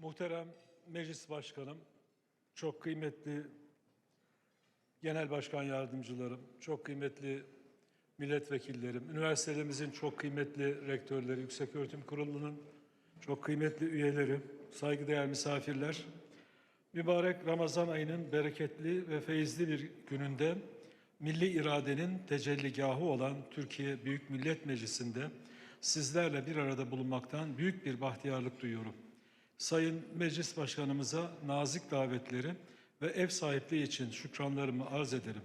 Muhterem Meclis Başkanım, çok kıymetli Genel Başkan Yardımcılarım, çok kıymetli milletvekillerim, üniversitelerimizin çok kıymetli rektörleri, Yükseköğretim Kurulu'nun çok kıymetli üyeleri, saygıdeğer misafirler, mübarek Ramazan ayının bereketli ve feyizli bir gününde milli iradenin tecelligahı olan Türkiye Büyük Millet Meclisi'nde sizlerle bir arada bulunmaktan büyük bir bahtiyarlık duyuyorum. Sayın Meclis Başkanımıza nazik davetleri ve ev sahipliği için şükranlarımı arz ederim.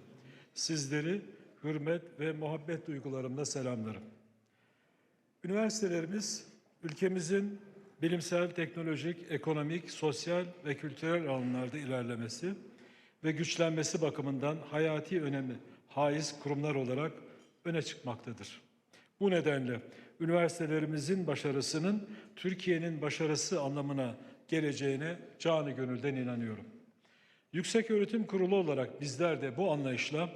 Sizleri hürmet ve muhabbet duygularımla selamlarım. Üniversitelerimiz ülkemizin bilimsel, teknolojik, ekonomik, sosyal ve kültürel alanlarda ilerlemesi ve güçlenmesi bakımından hayati önemi haiz kurumlar olarak öne çıkmaktadır. Bu nedenle üniversitelerimizin başarısının Türkiye'nin başarısı anlamına geleceğine canı gönülden inanıyorum. Yükseköğretim Kurulu olarak bizler de bu anlayışla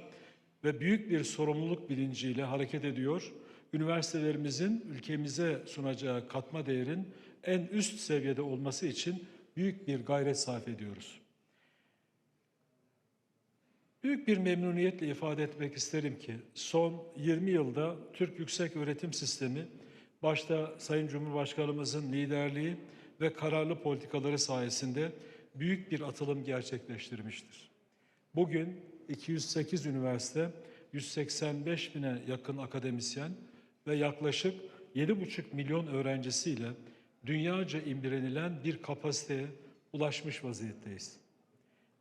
ve büyük bir sorumluluk bilinciyle hareket ediyor. Üniversitelerimizin ülkemize sunacağı katma değerin en üst seviyede olması için büyük bir gayret sarf ediyoruz. Büyük bir memnuniyetle ifade etmek isterim ki son 20 yılda Türk Yüksek Öğretim Sistemi başta Sayın Cumhurbaşkanımızın liderliği ve kararlı politikaları sayesinde büyük bir atılım gerçekleştirmiştir. Bugün 208 üniversite, 185 bine yakın akademisyen ve yaklaşık 7,5 milyon öğrencisiyle dünyaca imrenilen bir kapasiteye ulaşmış vaziyetteyiz.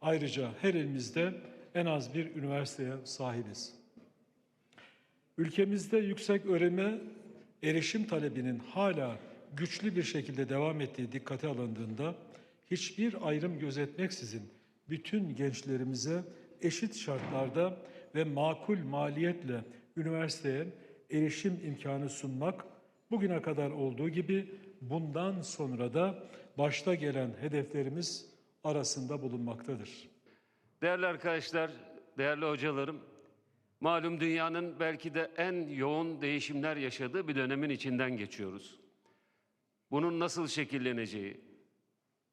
Ayrıca her elimizde en az bir üniversiteye sahibiz. Ülkemizde yüksek öğrenime erişim talebinin hala güçlü bir şekilde devam ettiği dikkate alındığında hiçbir ayrım gözetmeksizin bütün gençlerimize eşit şartlarda ve makul maliyetle üniversiteye erişim imkanı sunmak bugüne kadar olduğu gibi bundan sonra da başta gelen hedeflerimiz arasında bulunmaktadır. Değerli arkadaşlar, değerli hocalarım, malum dünyanın belki de en yoğun değişimler yaşadığı bir dönemin içinden geçiyoruz. Bunun nasıl şekilleneceği,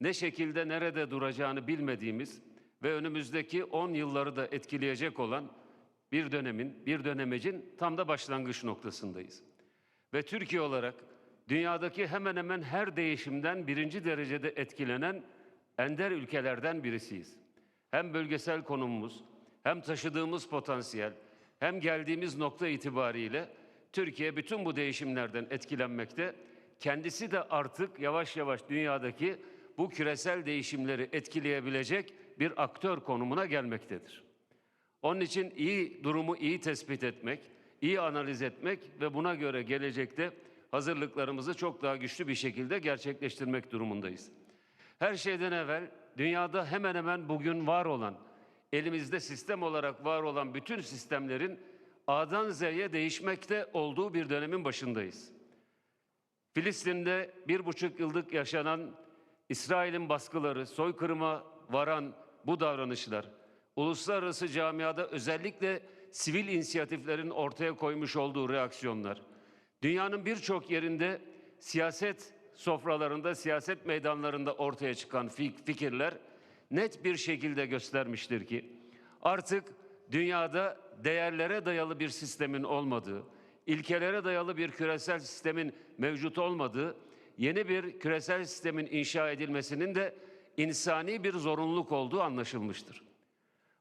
ne şekilde nerede duracağını bilmediğimiz ve önümüzdeki 10 yılları da etkileyecek olan bir dönemin, bir dönemecin tam da başlangıç noktasındayız. Ve Türkiye olarak dünyadaki hemen hemen her değişimden birinci derecede etkilenen ender ülkelerden birisiyiz. Hem bölgesel konumumuz, hem taşıdığımız potansiyel, hem geldiğimiz nokta itibariyle Türkiye bütün bu değişimlerden etkilenmekte. Kendisi de artık yavaş yavaş dünyadaki bu küresel değişimleri etkileyebilecek bir aktör konumuna gelmektedir. Onun için iyi durumu iyi tespit etmek, iyi analiz etmek ve buna göre gelecekte hazırlıklarımızı çok daha güçlü bir şekilde gerçekleştirmek durumundayız. Her şeyden evvel dünyada hemen hemen bugün var olan, elimizde sistem olarak var olan bütün sistemlerin A'dan Z'ye değişmekte olduğu bir dönemin başındayız. Filistin'de bir buçuk yıllık yaşanan İsrail'in baskıları, soykırıma varan bu davranışlar, uluslararası camiada özellikle sivil inisiyatiflerin ortaya koymuş olduğu reaksiyonlar, dünyanın birçok yerinde siyaset sofralarında, siyaset meydanlarında ortaya çıkan fik- fikirler net bir şekilde göstermiştir ki artık dünyada değerlere dayalı bir sistemin olmadığı, ilkelere dayalı bir küresel sistemin mevcut olmadığı, yeni bir küresel sistemin inşa edilmesinin de insani bir zorunluluk olduğu anlaşılmıştır.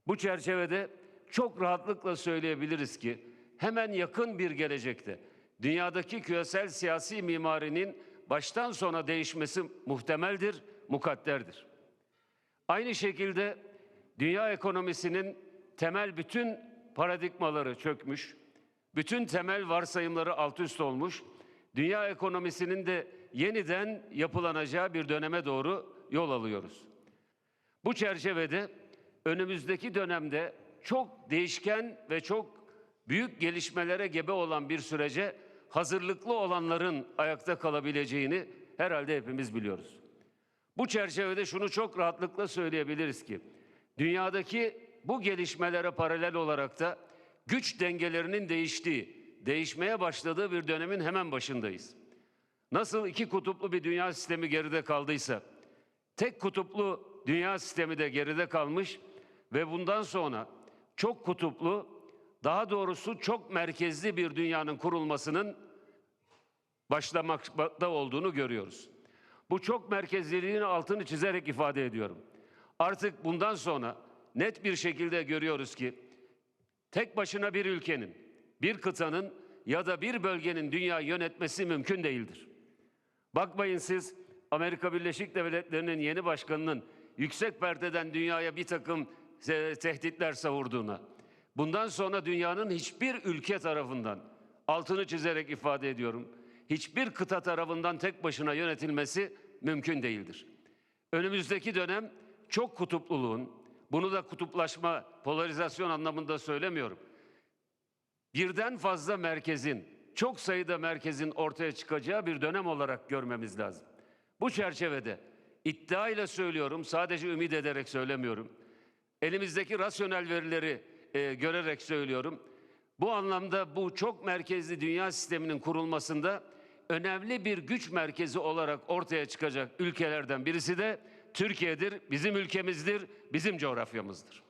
Bu çerçevede çok rahatlıkla söyleyebiliriz ki hemen yakın bir gelecekte dünyadaki küresel siyasi mimarinin baştan sona değişmesi muhtemeldir, mukadderdir. Aynı şekilde dünya ekonomisinin temel bütün paradigmaları çökmüş, bütün temel varsayımları alt üst olmuş, dünya ekonomisinin de yeniden yapılanacağı bir döneme doğru yol alıyoruz. Bu çerçevede önümüzdeki dönemde çok değişken ve çok büyük gelişmelere gebe olan bir sürece hazırlıklı olanların ayakta kalabileceğini herhalde hepimiz biliyoruz. Bu çerçevede şunu çok rahatlıkla söyleyebiliriz ki dünyadaki bu gelişmelere paralel olarak da güç dengelerinin değiştiği, değişmeye başladığı bir dönemin hemen başındayız. Nasıl iki kutuplu bir dünya sistemi geride kaldıysa, tek kutuplu dünya sistemi de geride kalmış ve bundan sonra çok kutuplu, daha doğrusu çok merkezli bir dünyanın kurulmasının başlamakta olduğunu görüyoruz. Bu çok merkezliliğin altını çizerek ifade ediyorum. Artık bundan sonra net bir şekilde görüyoruz ki tek başına bir ülkenin, bir kıtanın ya da bir bölgenin dünya yönetmesi mümkün değildir. Bakmayın siz Amerika Birleşik Devletleri'nin yeni başkanının yüksek perdeden dünyaya bir takım e, tehditler savurduğuna. Bundan sonra dünyanın hiçbir ülke tarafından altını çizerek ifade ediyorum. Hiçbir kıta tarafından tek başına yönetilmesi mümkün değildir. Önümüzdeki dönem çok kutupluluğun, bunu da kutuplaşma, polarizasyon anlamında söylemiyorum. Birden fazla merkezin, çok sayıda merkezin ortaya çıkacağı bir dönem olarak görmemiz lazım. Bu çerçevede iddia ile söylüyorum, sadece ümit ederek söylemiyorum. Elimizdeki rasyonel verileri e, görerek söylüyorum. Bu anlamda bu çok merkezli dünya sisteminin kurulmasında önemli bir güç merkezi olarak ortaya çıkacak ülkelerden birisi de Türkiye'dir, bizim ülkemizdir, bizim coğrafyamızdır.